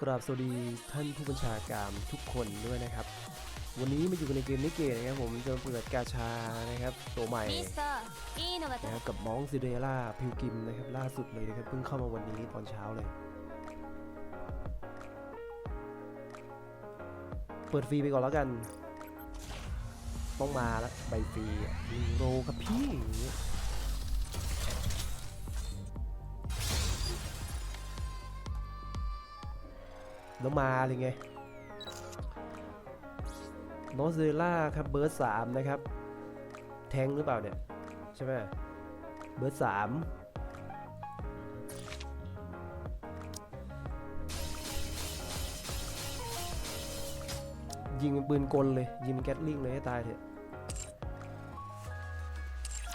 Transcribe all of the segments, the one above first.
กราบสวัสดีท่านผู้บัญชาการทุกคนด้วยนะครับ วันนี้มาอยู่ในเกมนิเกะนะครับผมจะเปิดกาชานะครับตัวใหม่นะครับกับมองซิเดล่าพิวกิมนะครับล่าสุดเลยนะครับเพิ่งเข้ามาวันนี้ตอนเช้าเลย เปิดฟรีไปก่อนแล้วกัน ต้องมาละใบฟรีโรกับพี่ แล้วมาเลยไงโนเซล่าครับเบอร์สามนะครับ แทงหรือเปล่าเนี่ย ใช่ไหมเบอร์สามยิงเป็นปืนกลเลย ยิงแก๊สลิงเลยให้ตายเถอะ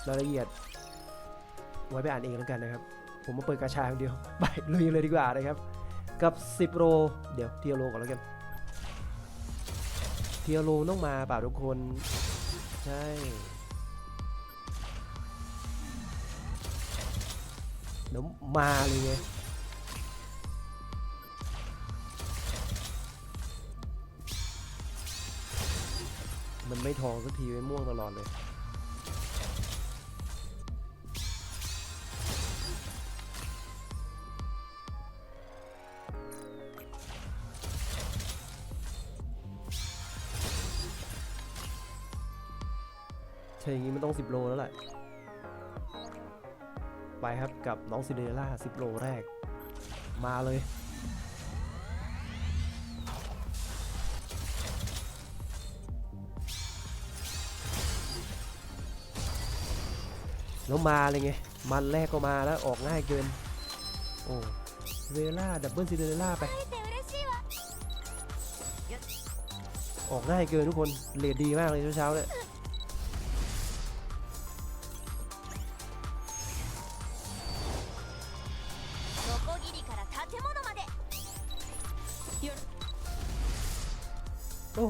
รายละเอียด ไว้ไปอ่านเองแล้วกันนะครับ ผมมาเปิดกระชาอย่างเดียว ไปลุยเลยดีกว่านะครับ กับ 10โรเดี๋ยวเทียโรก่อนแล้วกันเทียโรต้องมาเปล่าทุกคน ใช่เดี๋ยวมาเลยไงมันไม่ทองสักทีไม่ม่วงตลอดเลย ถ้าอย่างงี้มันต้องสิบโลแล้วแหละ ไปครับกับน้องซินเดอเรล่าสิบโลแรก มาเลย แล้วมาเลยไง มันแรกก็มาแล้วออกง่ายเกิน โอ้เวล่าดับเบิลซินเดอเรลล่าไป ออกง่ายเกินทุกคนเลดดีมากเลยเช้าๆเนี่ย โอ้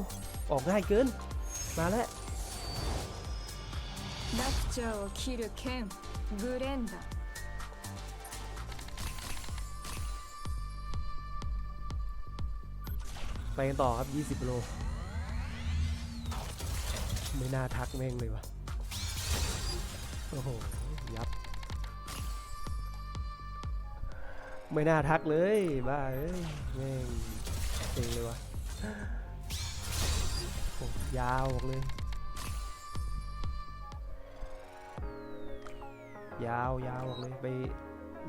ออกง่ายเกิน มาแล้ว ラクチャーを切る剣グレンダ ไปกันต่อครับ 20 โล ไม่น่าทักแม่งเลยวะโอ้โห ยับ ไม่น่าทักเลย บ้าเอ้ย แม่ง ยาวออกเลย ยาวยาวออกเลยไป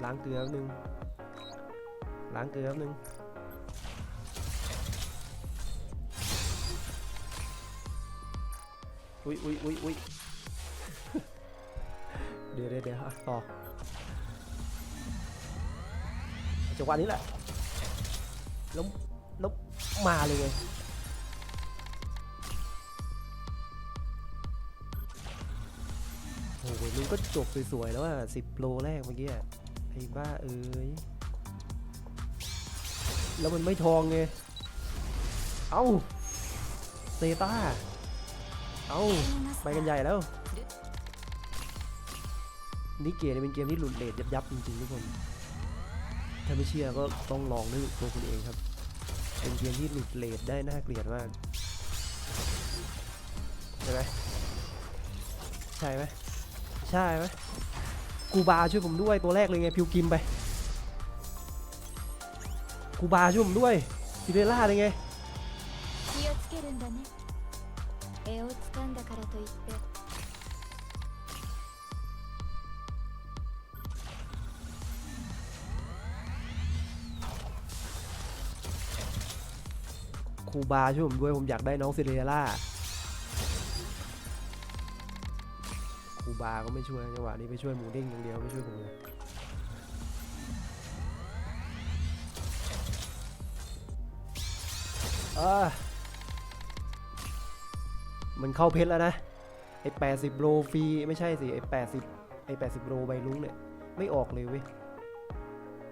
ล้างเกลือแป๊บนึงล้างเกลือแป๊บนึงอุ้ยอุ้ยอุ้ยอุ้ยเดี๋ยวเดี๋ยวเดี๋ยวอะต่อจังหวะนี้แหละแล้วแล้วมาเลย อ้โหมึงก็จบสวยๆแล้วอะสิบโลแรกเมื่อกี้ไอ้บ้าเอ้ย แล้วมันไม่ทองไง เอ้าเซต้า เอ้าไปกันใหญ่แล้ว นี่เกมเป็นเกมที่หลุดเลทยับยับๆจริงๆทุกคน ถ้าไม่เชื่อก็ต้องลองด้วยตัวคุณเองครับ เป็นเกมที่หลุดเลทได้น่าเกลียดมากใช่ไหมใช่ไหม ใช่ไหมกูบาช่วยผมด้วยตัวแรกเลยไงพิวกิมไป กูบาช่วยผมด้วยซิเดล่าเลยไง 気をつけるんだね柄を掴んだからといって ครูบาช่วยผมด้วยผมอยากได้น้องซิเดเรล่า ครูบาก็ไม่ช่วยจังหวะนี้ไปช่วยหมูเด้งอย่างเดียวไม่ช่วยผมเลยเออมันเข้าเพชรแล้วนะ ไอ้80โลฟรี ไม่ใช่สิ ไอ้80ไอ้80โลใบลุงเนี่ย ไม่ออกเลยเว้ย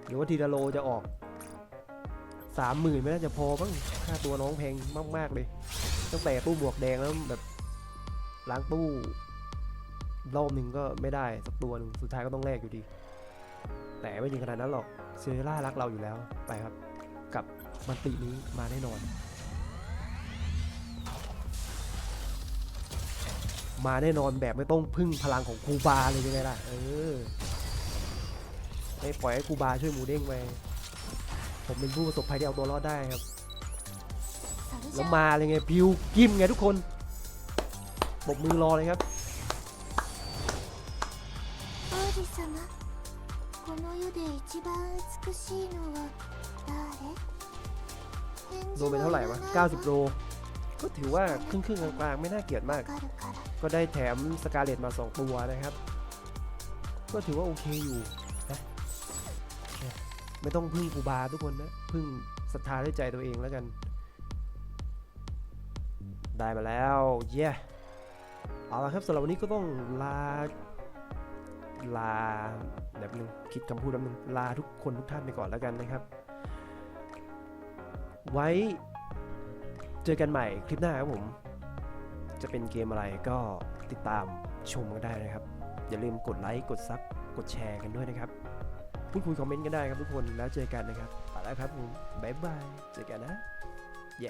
หรือว่าทีละโลจะออกสามหมื่นไม่น่าจะพอบ้างค่าตัวน้องแพงมาก ๆ เลย ตั้งแต่ตู้บวกแดงแล้วแบบล้างตู้ รอบหนึ่งก็ไม่ได้สักตัวหนึ่งสุดท้ายก็ต้องแลกอยู่ดี แต่ไม่ถึงขนาดนั้นหรอกเซเนล่ารักเราอยู่แล้วไปครับ กับมันตินี้มาแน่นอน มาแน่นอนแบบไม่ต้องพึ่งพลังของคูบาเลยยังไงล่ะเออไม่ปล่อยให้คูบาช่วยหมูเด้งไปผมเป็นผู้ประสบภัยที่เอาตัวรอดได้ครับแล้วมาเลยไงพิวกิมไงทุกคนบกมือรอเลยครับ 王子様この世で一番美しいのは誰返 โด 事 นไปเท่าไหร่วะ は言わない90 โล ก็ถือว่าครึ่งครึ่งๆกลางๆ ไม่น่าเกลียดมาก わかるから ก็ได้แถมสกาเลตมา 2 ตัวนะครับ ก็ถือว่าโอเคอยู่นะเนี่ยไม่ต้องพึ่งครูบาทุกคนนะ พึ่งศรัทธาด้วยใจตัวเองแล้วกัน ได้มาแล้ว เย้เอาละครับสำหรับวันนี้ก็ต้องลา ลาแบบนึงคิดคำพูดแบบนึงลาทุกคนทุกท่านไปก่อนแล้วกันนะครับ ไว้เจอกันใหม่คลิปหน้าครับผม จะเป็นเกมอะไรก็ติดตามชมกันได้นะครับ อย่าลืมกดไลค์กดซับกดแชร์กันด้วยนะครับ พูดคุยคอมเมนต์กันได้ครับทุกคนแล้วเจอกันนะครับไปแล้วครับผมบ๊ายบายเจอกันนะเย้